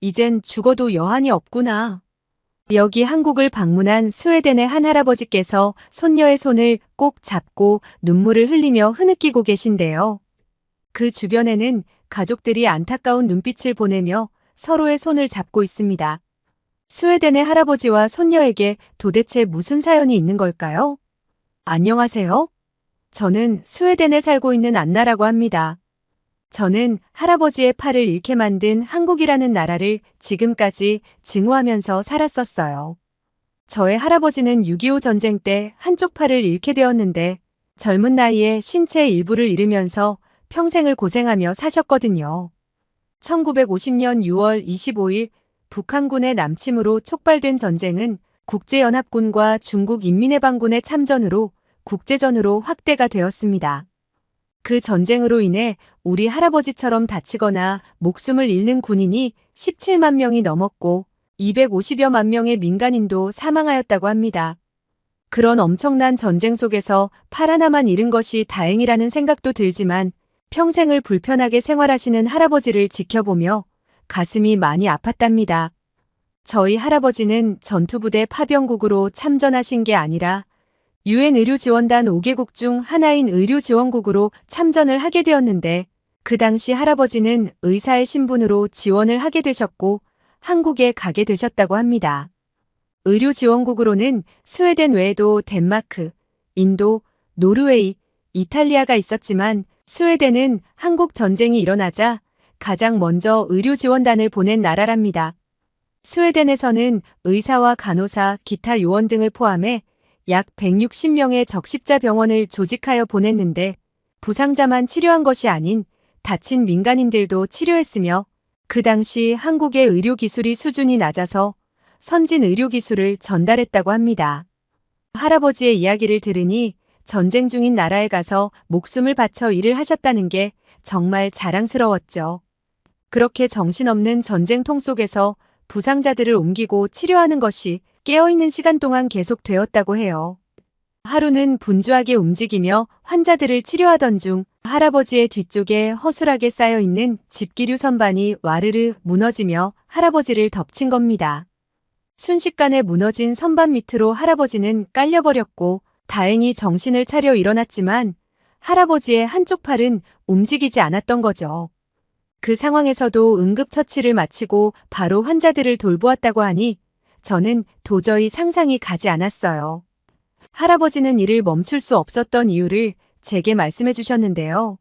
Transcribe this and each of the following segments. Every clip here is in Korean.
이젠 죽어도 여한이 없구나. 여기 한국을 방문한 스웨덴의 한 할아버지께서 손녀의 손을 꼭 잡고 눈물을 흘리며 흐느끼고 계신데요. 그 주변에는 가족들이 안타까운 눈빛을 보내며 서로의 손을 잡고 있습니다. 스웨덴의 할아버지와 손녀에게 도대체 무슨 사연이 있는 걸까요? 안녕하세요. 저는 스웨덴에 살고 있는 안나라고 합니다. 저는 할아버지의 팔을 잃게 만든 한국이라는 나라를 지금까지 증오하면서 살았었어요. 저의 할아버지는 6.25 전쟁 때 한쪽 팔을 잃게 되었는데 젊은 나이에 신체의 일부를 잃으면서 평생을 고생하며 사셨거든요. 1950년 6월 25일 북한군의 남침으로 촉발된 전쟁은 국제연합군과 중국 인민해방군의 참전으로 국제전으로 확대가 되었습니다. 그 전쟁으로 인해 우리 할아버지처럼 다치거나 목숨을 잃는 군인이 17만 명이 넘었고 250여만 명의 민간인도 사망하였다고 합니다. 그런 엄청난 전쟁 속에서 팔 하나만 잃은 것이 다행이라는 생각도 들지만 평생을 불편하게 생활하시는 할아버지를 지켜보며 가슴이 많이 아팠답니다. 저희 할아버지는 전투부대 파병국으로 참전하신 게 아니라 유엔 의료지원단 5개국 중 하나인 의료지원국으로 참전을 하게 되었는데 그 당시 할아버지는 의사의 신분으로 지원을 하게 되셨고 한국에 가게 되셨다고 합니다. 의료지원국으로는 스웨덴 외에도 덴마크, 인도, 노르웨이, 이탈리아가 있었지만 스웨덴은 한국 전쟁이 일어나자 가장 먼저 의료지원단을 보낸 나라랍니다. 스웨덴에서는 의사와 간호사, 기타 요원 등을 포함해 약 160명의 적십자 병원을 조직하여 보냈는데 부상자만 치료한 것이 아닌 다친 민간인들도 치료했으며 그 당시 한국의 의료기술이 수준이 낮아서 선진 의료기술을 전달했다고 합니다. 할아버지의 이야기를 들으니 전쟁 중인 나라에 가서 목숨을 바쳐 일을 하셨다는 게 정말 자랑스러웠죠. 그렇게 정신없는 전쟁통 속에서 부상자들을 옮기고 치료하는 것이 깨어있는 시간 동안 계속되었다고 해요. 하루는 분주하게 움직이며 환자들을 치료하던 중 할아버지의 뒤쪽에 허술하게 쌓여있는 집기류 선반이 와르르 무너지며 할아버지를 덮친 겁니다. 순식간에 무너진 선반 밑으로 할아버지는 깔려버렸고 다행히 정신을 차려 일어났지만 할아버지의 한쪽 팔은 움직이지 않았던 거죠. 그 상황에서도 응급처치를 마치고 바로 환자들을 돌보았다고 하니 저는 도저히 상상이 가지 않았어요. 할아버지는 이를 멈출 수 없었던 이유를 제게 말씀해 주셨는데요.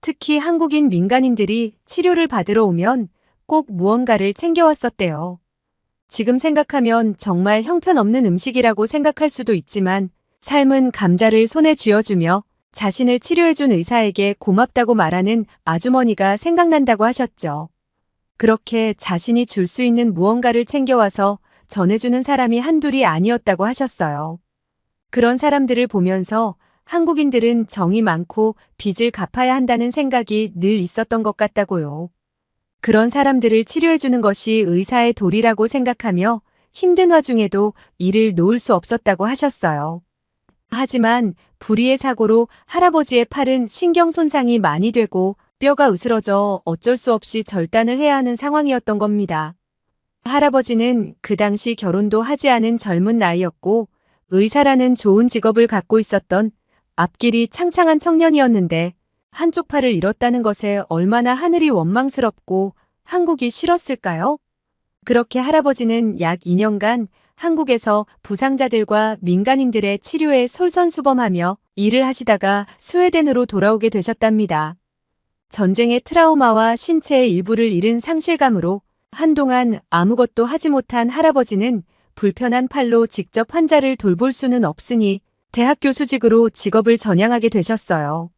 특히 한국인 민간인들이 치료를 받으러 오면 꼭 무언가를 챙겨왔었대요. 지금 생각하면 정말 형편없는 음식이라고 생각할 수도 있지만 삶은 감자를 손에 쥐어주며 자신을 치료해준 의사에게 고맙다고 말하는 아주머니가 생각난다고 하셨죠. 그렇게 자신이 줄 수 있는 무언가를 챙겨와서 전해주는 사람이 한둘이 아니었다고 하셨어요. 그런 사람들을 보면서 한국인들은 정이 많고 빚을 갚아야 한다는 생각이 늘 있었던 것 같다고요. 그런 사람들을 치료해주는 것이 의사의 도리라고 생각하며 힘든 와중에도 일을 놓을 수 없었다고 하셨어요. 하지만 불의의 사고로 할아버지의 팔은 신경 손상이 많이 되고 뼈가 으스러져 어쩔 수 없이 절단을 해야 하는 상황이었던 겁니다. 할아버지는 그 당시 결혼도 하지 않은 젊은 나이였고 의사라는 좋은 직업을 갖고 있었던 앞길이 창창한 청년이었는데 한쪽 팔을 잃었다는 것에 얼마나 하늘이 원망스럽고 한국이 싫었을까요? 그렇게 할아버지는 약 2년간 한국에서 부상자들과 민간인들의 치료에 솔선수범하며 일을 하시다가 스웨덴으로 돌아오게 되셨답니다. 전쟁의 트라우마와 신체의 일부를 잃은 상실감으로 한동안 아무것도 하지 못한 할아버지는 불편한 팔로 직접 환자를 돌볼 수는 없으니 대학 교수직으로 직업을 전향하게 되셨어요.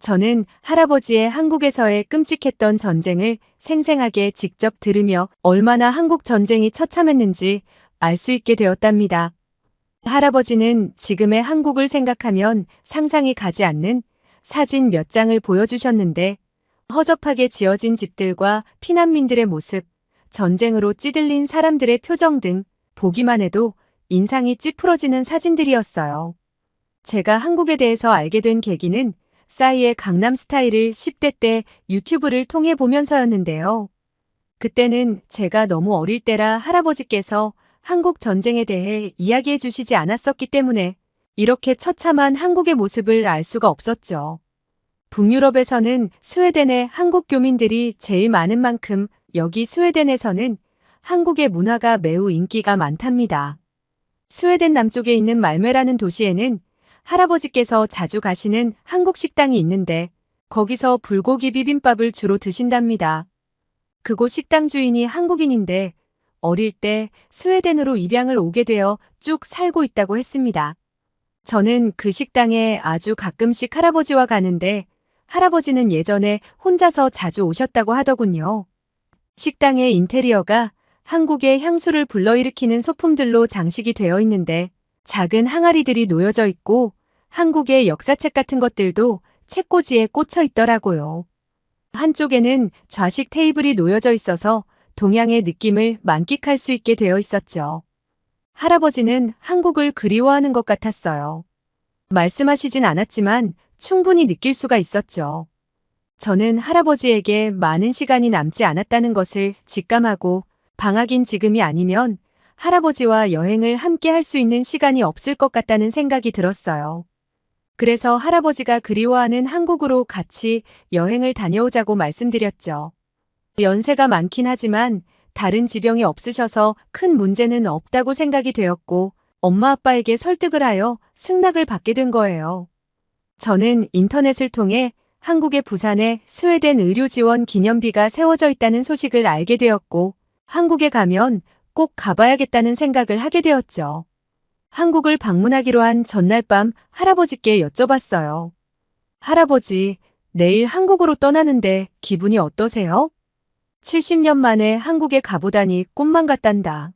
저는 할아버지의 한국에서의 끔찍했던 전쟁을 생생하게 직접 들으며 얼마나 한국 전쟁이 처참했는지 알 수 있게 되었답니다. 할아버지는 지금의 한국을 생각하면 상상이 가지 않는 사진 몇 장을 보여주셨는데 허접하게 지어진 집들과 피난민들의 모습, 전쟁으로 찌들린 사람들의 표정 등 보기만 해도 인상이 찌푸러지는 사진들이었어요. 제가 한국에 대해서 알게 된 계기는 싸이의 강남 스타일을 10대 때 유튜브를 통해 보면서였는데요. 그때는 제가 너무 어릴 때라 할아버지께서 한국 전쟁에 대해 이야기해 주시지 않았었기 때문에 이렇게 처참한 한국의 모습을 알 수가 없었죠. 북유럽에서는 스웨덴의 한국 교민들이 제일 많은 만큼 여기 스웨덴에서는 한국의 문화가 매우 인기가 많답니다. 스웨덴 남쪽에 있는 말메라는 도시에는 할아버지께서 자주 가시는 한국 식당이 있는데 거기서 불고기 비빔밥을 주로 드신답니다. 그곳 식당 주인이 한국인인데 어릴 때 스웨덴으로 입양을 오게 되어 쭉 살고 있다고 했습니다. 저는 그 식당에 아주 가끔씩 할아버지와 가는데 할아버지는 예전에 혼자서 자주 오셨다고 하더군요. 식당의 인테리어가 한국의 향수를 불러일으키는 소품들로 장식이 되어 있는데 작은 항아리들이 놓여져 있고 한국의 역사책 같은 것들도 책꽂이에 꽂혀 있더라고요. 한쪽에는 좌식 테이블이 놓여져 있어서 동양의 느낌을 만끽할 수 있게 되어 있었죠. 할아버지는 한국을 그리워하는 것 같았어요. 말씀하시진 않았지만 충분히 느낄 수가 있었죠. 저는 할아버지에게 많은 시간이 남지 않았다는 것을 직감하고 방학인 지금이 아니면 할아버지와 여행을 함께 할 수 있는 시간이 없을 것 같다는 생각이 들었어요. 그래서 할아버지가 그리워하는 한국으로 같이 여행을 다녀오자고 말씀드렸죠. 연세가 많긴 하지만 다른 지병이 없으셔서 큰 문제는 없다고 생각이 되었고 엄마 아빠에게 설득을 하여 승낙을 받게 된 거예요. 저는 인터넷을 통해 한국의 부산에 스웨덴 의료 지원 기념비가 세워져 있다는 소식을 알게 되었고 한국에 가면 꼭 가봐야겠다는 생각을 하게 되었죠. 한국을 방문하기로 한 전날 밤 할아버지께 여쭤봤어요. 할아버지, 내일 한국으로 떠나는데 기분이 어떠세요? 70년 만에 한국에 가보다니 꿈만 같단다.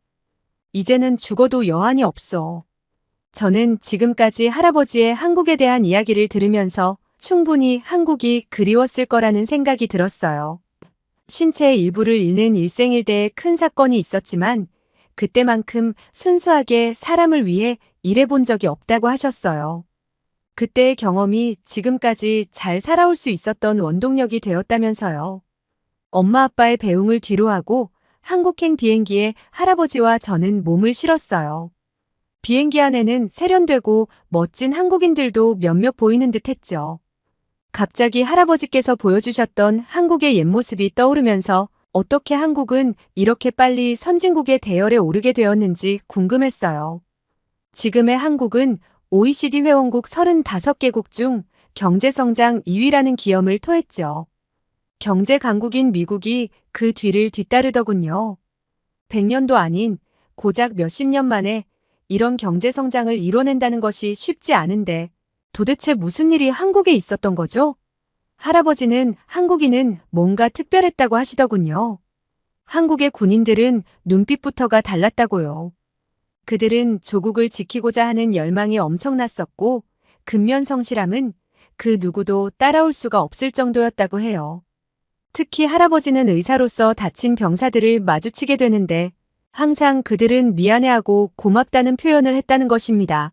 이제는 죽어도 여한이 없어. 저는 지금까지 할아버지의 한국에 대한 이야기를 들으면서 충분히 한국이 그리웠을 거라는 생각이 들었어요. 신체의 일부를 잃는 일생일 대의 큰 사건이 있었지만 그때만큼 순수하게 사람을 위해 일해본 적이 없다고 하셨어요. 그때의 경험이 지금까지 잘 살아올 수 있었던 원동력이 되었다면서요. 엄마 아빠의 배웅을 뒤로하고 한국행 비행기에 할아버지와 저는 몸을 실었어요. 비행기 안에는 세련되고 멋진 한국인들도 몇몇 보이는 듯 했죠. 갑자기 할아버지께서 보여주셨던 한국의 옛 모습이 떠오르면서 어떻게 한국은 이렇게 빨리 선진국의 대열에 오르게 되었는지 궁금했어요. 지금의 한국은 OECD 회원국 35개국 중 경제성장 2위라는 기염을 토했죠. 경제 강국인 미국이 그 뒤를 뒤따르더군요. 100년도 아닌 고작 몇십 년 만에 이런 경제성장을 이뤄낸다는 것이 쉽지 않은데 도대체 무슨 일이 한국에 있었던 거죠? 할아버지는 한국인은 뭔가 특별했다고 하시더군요. 한국의 군인들은 눈빛부터가 달랐다고요. 그들은 조국을 지키고자 하는 열망이 엄청났었고 근면 성실함은 그 누구도 따라올 수가 없을 정도였다고 해요. 특히 할아버지는 의사로서 다친 병사들을 마주치게 되는데 항상 그들은 미안해하고 고맙다는 표현을 했다는 것입니다.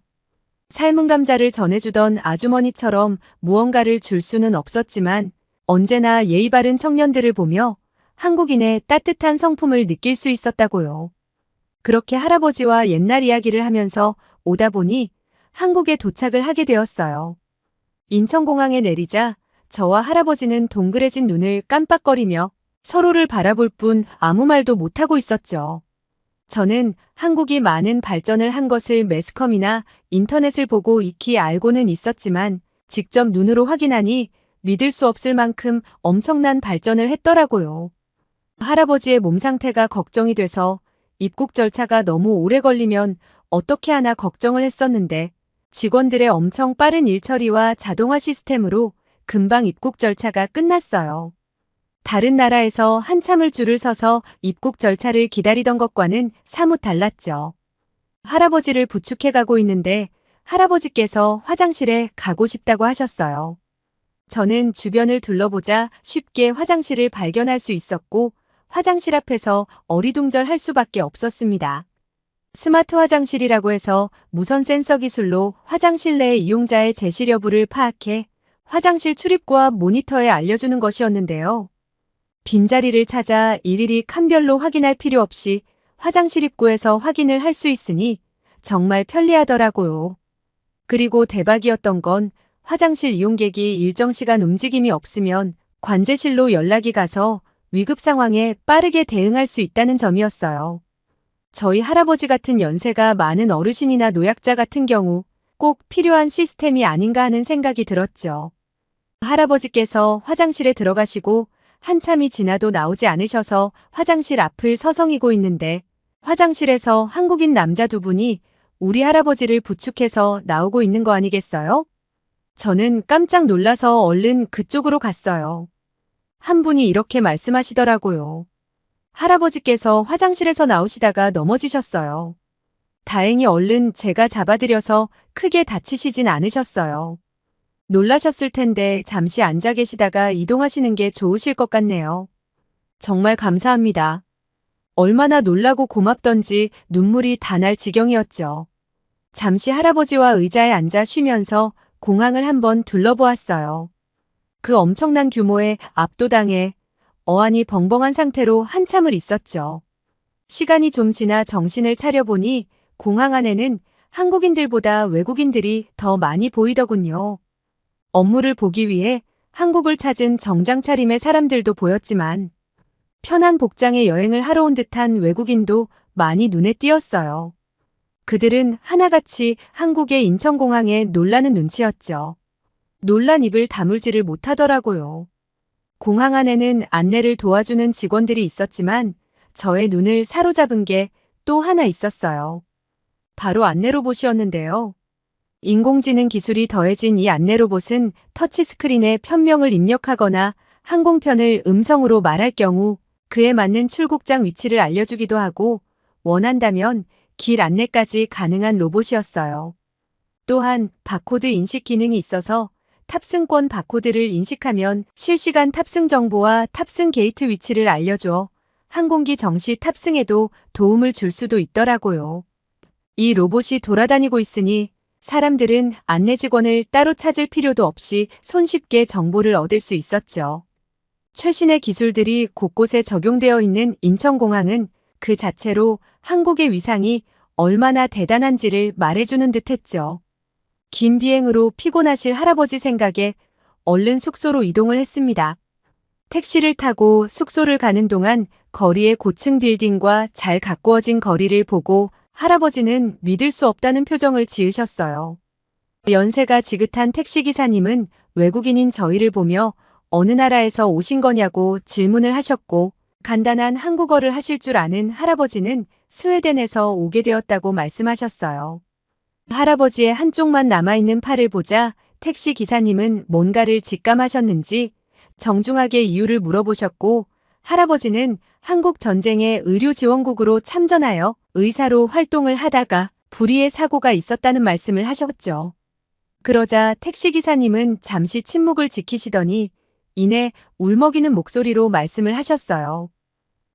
삶은 감자를 전해주던 아주머니처럼 무언가를 줄 수는 없었지만 언제나 예의 바른 청년들을 보며 한국인의 따뜻한 성품을 느낄 수 있었다고요. 그렇게 할아버지와 옛날 이야기를 하면서 오다 보니 한국에 도착을 하게 되었어요. 인천공항에 내리자 저와 할아버지는 동그래진 눈을 깜빡거리며 서로를 바라볼 뿐 아무 말도 못하고 있었죠. 저는 한국이 많은 발전을 한 것을 매스컴이나 인터넷을 보고 익히 알고는 있었지만 직접 눈으로 확인하니 믿을 수 없을 만큼 엄청난 발전을 했더라고요. 할아버지의 몸 상태가 걱정이 돼서 입국 절차가 너무 오래 걸리면 어떻게 하나 걱정을 했었는데 직원들의 엄청 빠른 일처리와 자동화 시스템으로 금방 입국 절차가 끝났어요. 다른 나라에서 한참을 줄을 서서 입국 절차를 기다리던 것과는 사뭇 달랐죠. 할아버지를 부축해 가고 있는데 할아버지께서 화장실에 가고 싶다고 하셨어요. 저는 주변을 둘러보자 쉽게 화장실을 발견할 수 있었고 화장실 앞에서 어리둥절할 수밖에 없었습니다. 스마트 화장실이라고 해서 무선 센서 기술로 화장실 내 이용자의 제시 여부를 파악해 화장실 출입구와 모니터에 알려주는 것이었는데요. 빈자리를 찾아 일일이 칸별로 확인할 필요 없이 화장실 입구에서 확인을 할 수 있으니 정말 편리하더라고요. 그리고 대박이었던 건 화장실 이용객이 일정 시간 움직임이 없으면 관제실로 연락이 가서 위급 상황에 빠르게 대응할 수 있다는 점이었어요. 저희 할아버지 같은 연세가 많은 어르신이나 노약자 같은 경우 꼭 필요한 시스템이 아닌가 하는 생각이 들었죠. 할아버지께서 화장실에 들어가시고 한참이 지나도 나오지 않으셔서 화장실 앞을 서성이고 있는데 화장실에서 한국인 남자 두 분이 우리 할아버지를 부축해서 나오고 있는 거 아니겠어요? 저는 깜짝 놀라서 얼른 그쪽으로 갔어요. 한 분이 이렇게 말씀하시더라고요. 할아버지께서 화장실에서 나오시다가 넘어지셨어요. 다행히 얼른 제가 잡아드려서 크게 다치시진 않으셨어요. 놀라셨을 텐데 잠시 앉아 계시다가 이동하시는 게 좋으실 것 같네요. 정말 감사합니다. 얼마나 놀라고 고맙던지 눈물이 다 날 지경이었죠. 잠시 할아버지와 의자에 앉아 쉬면서 공항을 한번 둘러보았어요. 그 엄청난 규모의 압도당에 어안이 벙벙한 상태로 한참을 있었죠. 시간이 좀 지나 정신을 차려보니 공항 안에는 한국인들보다 외국인들이 더 많이 보이더군요. 업무를 보기 위해 한국을 찾은 정장 차림의 사람들도 보였지만 편한 복장의 여행을 하러 온 듯한 외국인도 많이 눈에 띄었어요. 그들은 하나같이 한국의 인천공항에 놀라는 눈치였죠. 놀란 입을 다물지를 못하더라고요. 공항 안에는 안내를 도와주는 직원들이 있었지만 저의 눈을 사로잡은 게 또 하나 있었어요. 바로 안내 로봇이었는데요. 인공지능 기술이 더해진 이 안내 로봇은 터치스크린에 편명을 입력하거나 항공편을 음성으로 말할 경우 그에 맞는 출국장 위치를 알려주기도 하고 원한다면 길 안내까지 가능한 로봇이었어요. 또한 바코드 인식 기능이 있어서 탑승권 바코드를 인식하면 실시간 탑승 정보와 탑승 게이트 위치를 알려줘 항공기 정시 탑승에도 도움을 줄 수도 있더라고요. 이 로봇이 돌아다니고 있으니 사람들은 안내 직원을 따로 찾을 필요도 없이 손쉽게 정보를 얻을 수 있었죠. 최신의 기술들이 곳곳에 적용되어 있는 인천공항은 그 자체로 한국의 위상이 얼마나 대단한지를 말해주는 듯 했죠. 긴 비행으로 피곤하실 할아버지 생각에 얼른 숙소로 이동을 했습니다. 택시를 타고 숙소를 가는 동안 거리의 고층 빌딩과 잘 가꾸어진 거리를 보고 할아버지는 믿을 수 없다는 표정을 지으셨어요. 연세가 지긋한 택시기사님은 외국인인 저희를 보며 어느 나라에서 오신 거냐고 질문을 하셨고 간단한 한국어를 하실 줄 아는 할아버지는 스웨덴에서 오게 되었다고 말씀하셨어요. 할아버지의 한쪽만 남아있는 팔을 보자 택시 기사님은 뭔가를 직감하셨는지 정중하게 이유를 물어보셨고 할아버지는 한국 전쟁의 의료 지원국으로 참전하여 의사로 활동을 하다가 불의의 사고가 있었다는 말씀을 하셨죠. 그러자 택시기사님은 잠시 침묵을 지키시더니 이내 울먹이는 목소리로 말씀을 하셨어요.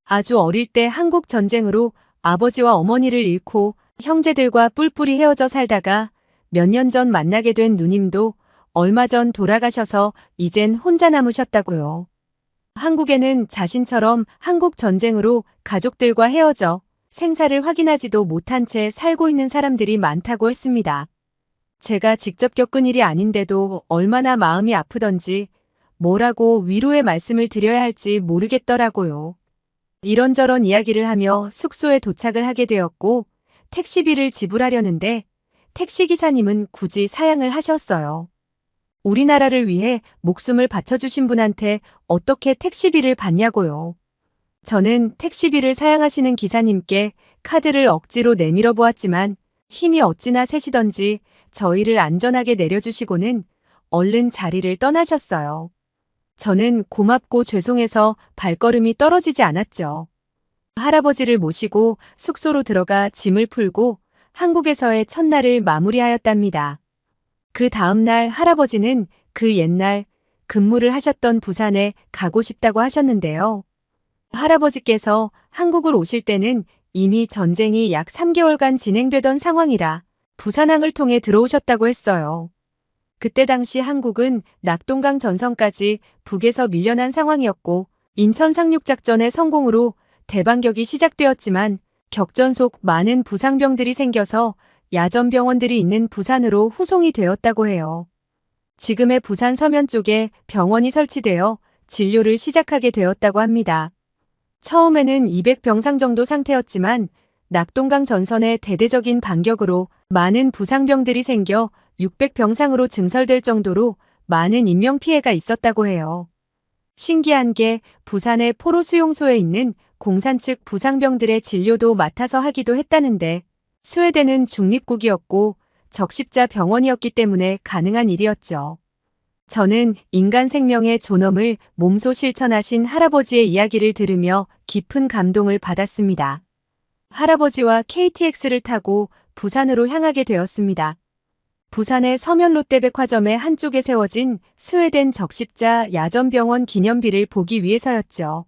아주 어릴 때 한국 전쟁으로 아버지와 어머니를 잃고 형제들과 뿔뿔이 헤어져 살다가 몇 년 전 만나게 된 누님도 얼마 전 돌아가셔서 이젠 혼자 남으셨다고요. 한국에는 자신처럼 한국 전쟁으로 가족들과 헤어져 생사를 확인하지도 못한 채 살고 있는 사람들이 많다고 했습니다. 제가 직접 겪은 일이 아닌데도 얼마나 마음이 아프던지 뭐라고 위로의 말씀을 드려야 할지 모르겠더라고요. 이런저런 이야기를 하며 숙소에 도착을 하게 되었고 택시비를 지불하려는데 택시기사님은 굳이 사양을 하셨어요. 우리나라를 위해 목숨을 바쳐주신 분한테 어떻게 택시비를 받냐고요. 저는 택시비를 사양하시는 기사님께 카드를 억지로 내밀어 보았지만 힘이 어찌나 세시던지 저희를 안전하게 내려주시고는 얼른 자리를 떠나셨어요. 저는 고맙고 죄송해서 발걸음이 떨어지지 않았죠. 할아버지를 모시고 숙소로 들어가 짐을 풀고 한국에서의 첫날을 마무리하였답니다. 그 다음날 할아버지는 그 옛날 근무를 하셨던 부산에 가고 싶다고 하셨는데요. 할아버지께서 한국을 오실 때는 이미 전쟁이 약 3개월간 진행되던 상황이라 부산항을 통해 들어오셨다고 했어요. 그때 당시 한국은 낙동강 전선까지 북에서 밀려난 상황이었고 인천 상륙작전의 성공으로 대반격이 시작되었지만 격전 속 많은 부상병들이 생겨서 야전병원들이 있는 부산으로 후송이 되었다고 해요. 지금의 부산 서면 쪽에 병원이 설치되어 진료를 시작하게 되었다고 합니다. 처음에는 200병상 정도 상태였지만 낙동강 전선의 대대적인 반격으로 많은 부상병들이 생겨 600병상으로 증설될 정도로 많은 인명피해가 있었다고 해요. 신기한 게 부산의 포로 수용소에 있는 공산 측 부상병들의 진료도 맡아서 하기도 했다는데 스웨덴은 중립국이었고 적십자 병원이었기 때문에 가능한 일이었죠. 저는 인간 생명의 존엄을 몸소 실천하신 할아버지의 이야기를 들으며 깊은 감동을 받았습니다. 할아버지와 KTX를 타고 부산으로 향하게 되었습니다. 부산의 서면 롯데백화점의 한쪽에 세워진 스웨덴 적십자 야전병원 기념비를 보기 위해서였죠.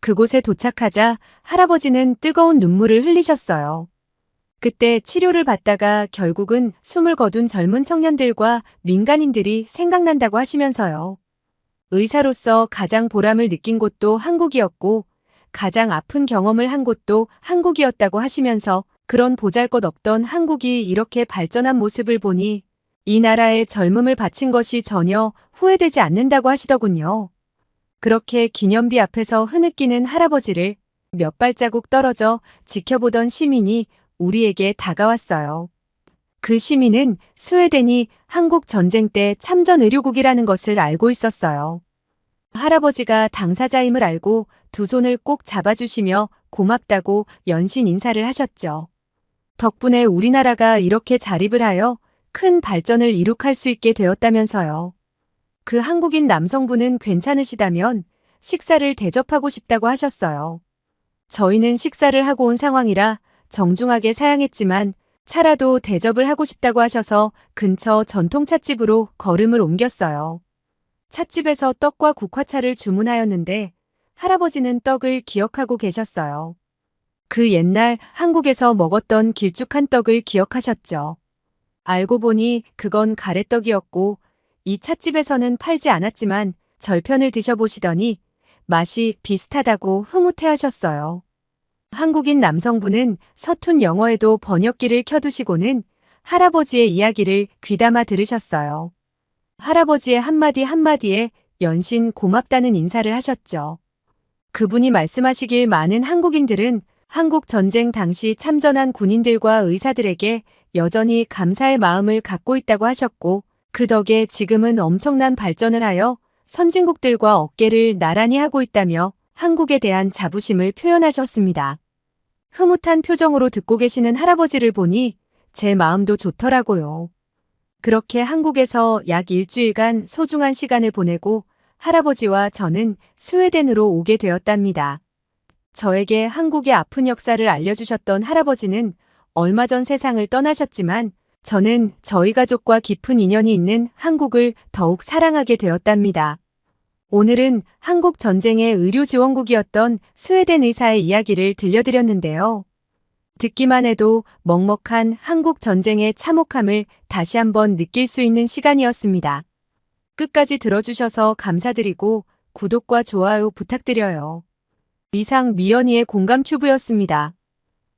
그곳에 도착하자 할아버지는 뜨거운 눈물을 흘리셨어요. 그때 치료를 받다가 결국은 숨을 거둔 젊은 청년들과 민간인들이 생각난다고 하시면서요. 의사로서 가장 보람을 느낀 곳도 한국이었고 가장 아픈 경험을 한 곳도 한국이었다고 하시면서 그런 보잘것 없던 한국이 이렇게 발전한 모습을 보니 이 나라의 젊음을 바친 것이 전혀 후회되지 않는다고 하시더군요. 그렇게 기념비 앞에서 흐느끼는 할아버지를 몇 발자국 떨어져 지켜보던 시민이 우리에게 다가왔어요. 그 시민은 스웨덴이 한국 전쟁 때 참전 의료국이라는 것을 알고 있었어요. 할아버지가 당사자임을 알고 두 손을 꼭 잡아주시며 고맙다고 연신 인사를 하셨죠. 덕분에 우리나라가 이렇게 자립을 하여 큰 발전을 이룩할 수 있게 되었다면서요. 그 한국인 남성분은 괜찮으시다면 식사를 대접하고 싶다고 하셨어요. 저희는 식사를 하고 온 상황이라 정중하게 사양했지만 차라도 대접을 하고 싶다고 하셔서 근처 전통 찻집으로 걸음을 옮겼어요. 찻집에서 떡과 국화차를 주문하였는데 할아버지는 떡을 기억하고 계셨어요. 그 옛날 한국에서 먹었던 길쭉한 떡을 기억하셨죠. 알고 보니 그건 가래떡이었고 이 찻집에서는 팔지 않았지만 절편을 드셔보시더니 맛이 비슷하다고 흐뭇해 하셨어요. 한국인 남성분은 서툰 영어에도 번역기를 켜두시고는 할아버지의 이야기를 귀담아 들으셨어요. 할아버지의 한마디 한마디에 연신 고맙다는 인사를 하셨죠. 그분이 말씀하시길 많은 한국인들은 한국 전쟁 당시 참전한 군인들과 의사들에게 여전히 감사의 마음을 갖고 있다고 하셨고 그 덕에 지금은 엄청난 발전을 하여 선진국들과 어깨를 나란히 하고 있다며 한국에 대한 자부심을 표현하셨습니다. 흐뭇한 표정으로 듣고 계시는 할아버지를 보니 제 마음도 좋더라고요. 그렇게 한국에서 약 일주일간 소중한 시간을 보내고 할아버지와 저는 스웨덴으로 오게 되었답니다. 저에게 한국의 아픈 역사를 알려주셨던 할아버지는 얼마 전 세상을 떠나셨지만 저는 저희 가족과 깊은 인연이 있는 한국을 더욱 사랑하게 되었답니다. 오늘은 한국 전쟁의 의료 지원국이었던 스웨덴 의사의 이야기를 들려드렸는데요. 듣기만 해도 먹먹한 한국 전쟁의 참혹함을 다시 한번 느낄 수 있는 시간이었습니다. 끝까지 들어주셔서 감사드리고 구독과 좋아요 부탁드려요. 이상 미연이의 공감 튜브였습니다.